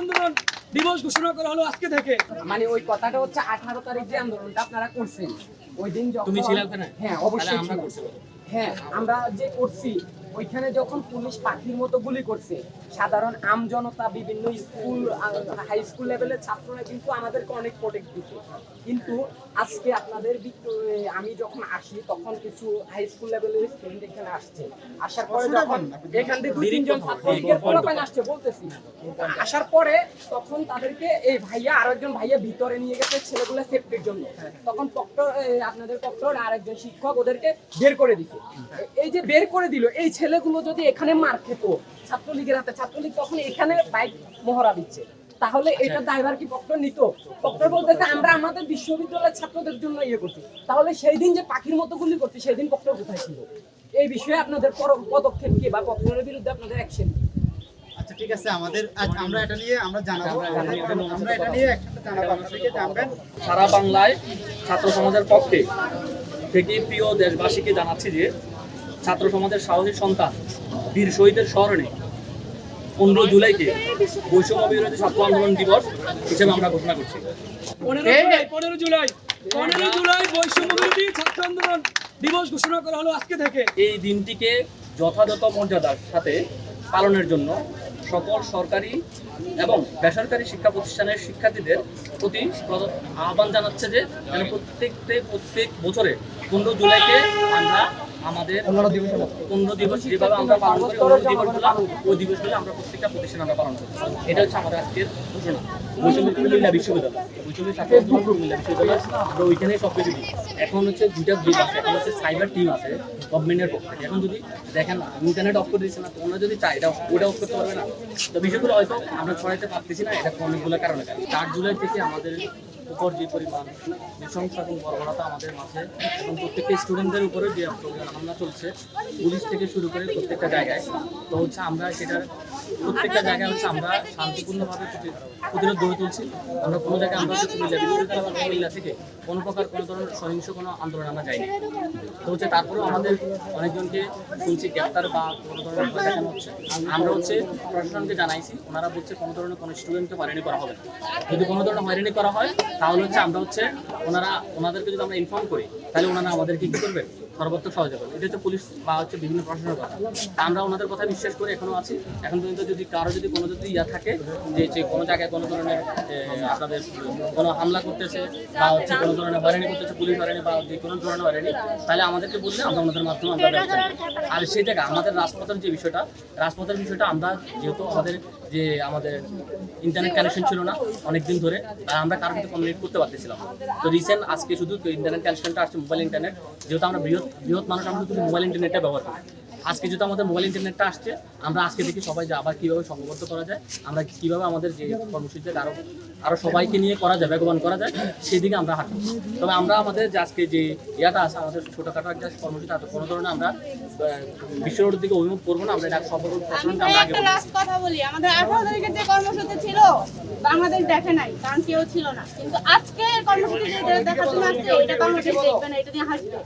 আন্দোলন দিবস ঘোষণা করা হলো আজকে থেকে। মানে ওই কথাটা হচ্ছে আঠারো তারিখ যে আন্দোলনটা আপনারা করছেন। ওই দিন তুমি ছিলাম হ্যাঁ অবশ্যই আমরা করছি। হ্যাঁ আমরা যে করছি ওইখানে যখন পুলিশ পাখির মতো গুলি করছে সাধারণ আম জনতা বিভিন্ন স্কুল হাই স্কুল লেভেলের ছাত্ররা কিন্তু আমাদেরকে অনেক প্রোটেক্ট দিচ্ছে কিন্তু আজকে আপনাদের আমি যখন আসি তখন কিছু হাই স্কুল লেভেলের স্টুডেন্ট এখানে আসছে। আসার পরে যখন এখান থেকে দুই তিনজন ছাত্র আসছে বলতেছি। আসার পরে তখন তাদেরকে এই ভাইয়া আর একজন ভাইয়া ভিতরে নিয়ে গেছে ছেলেগুলো সেফটির জন্য। তখন প্রক্টর আপনাদের প্রক্টর আর একজন শিক্ষক ওদেরকে বের করে দিছে। এই যে বের করে দিল এই ছেলেগুলো যদি এখানে মার খেত ছাত্রলীগের হাতে ছাত্রলীগ তখন এখানে বাইক মহড়া দিচ্ছে। তাহলে এটা ড্রাইভার কি প্রক্টর নিত? প্রক্টর বলতেছে আমরা আমাদের বিশ্ববিদ্যালয়ের ছাত্রদের জন্য ইয়ে করছি। তাহলে সেই দিন যে পাখির মতো গুলি করছি সেই দিন প্রক্টর কোথায় ছিল? এই বিষয়ে আপনাদের পদক্ষেপ কি বা প্রক্টরের বিরুদ্ধে আপনাদের অ্যাকশন আচ্ছা ঠিক আছে আমাদের আমরা এটা নিয়ে আমরা জানাব। আমরা এটা নিয়ে একসাথে জানাব। আপনাদেরকে জানবেন? সারা বাংলায় ছাত্র সমাজের পক্ষে থেকে প্রিয় দেশবাসীকে জানাচ্ছি যে ছাত্র সমাজের সাহসী সন্তান বীর শহীদের স্মরণে পনেরো জুলাইকে বৈষম্য বিরোধী ছাত্র আন্দোলন দিবস হিসেবে আমরা ঘোষণা করছি। পনেরো জুলাই পনেরো জুলাই বৈষম্য বিরোধী ছাত্র আন্দোলন দিবস ঘোষণা করা হলো আজকে থেকে। এই দিনটিকে যথাযথ মর্যাদার সাথে পালনের জন্য সকল সরকারি এবং বেসরকারি শিক্ষা প্রতিষ্ঠানের শিক্ষার্থীদের প্রতি আহ্বান জানাচ্ছে যে যেন প্রত্যেকতে প্রত্যেক বছরে পনেরো জুলাইকে আমরা আমাদের পনেরো দিবস যেভাবে আমরা পালন করি অন্য দিবসগুলো ওই দিবসগুলো আমরা প্রত্যেকটা প্রতিষ্ঠান আমরা পালন করি এটা হচ্ছে আমাদের আজকের ঘোষণা। বৈষম্য বিশ্ববিদ্যালয়। বৈষম্য ছাত্র বিশ্ববিদ্যালয় আমরা ওইখানে সব কিছু এখন হচ্ছে দুইটা গ্রুপ আছে এখন হচ্ছে সাইবার টিম আছে। গভর্নমেন্টের পক্ষ থেকে। এখন যদি দেখেন ইন্টারনেট অফ করে দিচ্ছে না, তো ওনারা যদি চায়, এটা ওটা অফ করতে পারবে না। তো বিষয়গুলো হয়তো আমরা ছড়াইতে পারতেছি না, এটা অনেকগুলো কারণে চার জুলাই থেকে আমাদের উপর যে পরিমাণ নৃশংস এবং বর্বরতা আমাদের মাঝে, এবং প্রত্যেকটা স্টুডেন্টদের উপরে যে হামলা চলছে, পুলিশ থেকে শুরু করে প্রত্যেকটা জায়গায়, তো হচ্ছে আমরা সেটার প্রত্যেকটা জায়গায় হচ্ছে আমরা শান্তিপূর্ণভাবে প্রতিরোধ গড়ে তুলছি। আমরা কোনো জায়গায় আমরা থেকে কোনো প্রকার কোনো ধরনের সহিংস কোনো আন্দোলন আমরা যাইনি। তো হচ্ছে তারপরেও আমাদের অনেকজনকে শুনছি গ্রেপ্তার বা কোনো ধরনের ভয় দেখানো হচ্ছে। আমরা হচ্ছে প্রশাসনকে জানাইছি, ওনারা বলছে কোনো ধরনের কোনো স্টুডেন্টকে হয়রানি করা হবে। যদি কোনো ধরনের হয়রানি করা হয়, তাহলে হচ্ছে আমরা হচ্ছে ওনারা ওনাদেরকে যদি আমরা ইনফর্ম করি, তাহলে ওনারা আমাদেরকে কি করবেন? সর্বোচ্চ সহযোগিতা এটা হচ্ছে পুলিশ বা হচ্ছে বিভিন্ন প্রশাসনের কথা। আমরা ওনাদের কথা বিশ্বাস করে এখনও আছি। এখন পর্যন্ত যদি কারও যদি কোনো যদি ইয়া থাকে যে যে কোনো জায়গায় কোনো ধরনের আপনাদের কোনো হামলা করতেছে বা হচ্ছে কোনো ধরনের হয়রানি করতেছে পুলিশ হয়রানি বা যে কোনো ধরনের হয়রানি, তাহলে আমাদেরকে বললে আমরা ওনাদের মাধ্যমে আমরা ব্যবস্থা। আর সেই জায়গায় আমাদের রাজপথের যে বিষয়টা, রাজপথের বিষয়টা আমরা যেহেতু আমাদের যে আমাদের ইন্টারনেট কানেকশন ছিল না অনেক দিন ধরে, আর আমরা কারোর সাথে কমিউনিকেট করতে পারতেছিলাম। তো রিসেন্ট আজকে শুধু ইন্টারনেট কানেকশনটা আসছে মোবাইল ইন্টারনেট যেহেতু আমরা বৃহৎ বৃহৎ মানুষ, আমরা শুধু মোবাইল ইন্টারনেটটা ব্যবহার করি আজকে যেহেতু আমাদের মোবাইল ইন্টারনেটটা আসছে আমরা আজকে দেখি সবাই যে আবার কীভাবে সংঘবদ্ধ করা যায় আমরা কীভাবে আমাদের যে কর্মসূচিটা আরও আরও সবাইকে নিয়ে করা যায় বেগবান করা যায় সেদিকে আমরা হাঁটবো। তবে আমরা আমাদের যে আজকে যে ইয়াটা আছে আমাদের ছোটোখাটো একটা কর্মসূচি আছে কোনো ধরনের আমরা বিশ্বরোডের দিকে অভিমুখ করব না আমরা এটা আমরা আগে বলছি। কথা বলি আমাদের আঠারো তারিখের যে কর্মসূচি ছিল বাংলাদেশ দেখে নাই কারণ কেউ ছিল না। কিন্তু আজকে কর্মসূচি যেটা দেখার জন্য আসছে এটা বাংলাদেশ দেখবে না এটা নিয়ে হাসবে।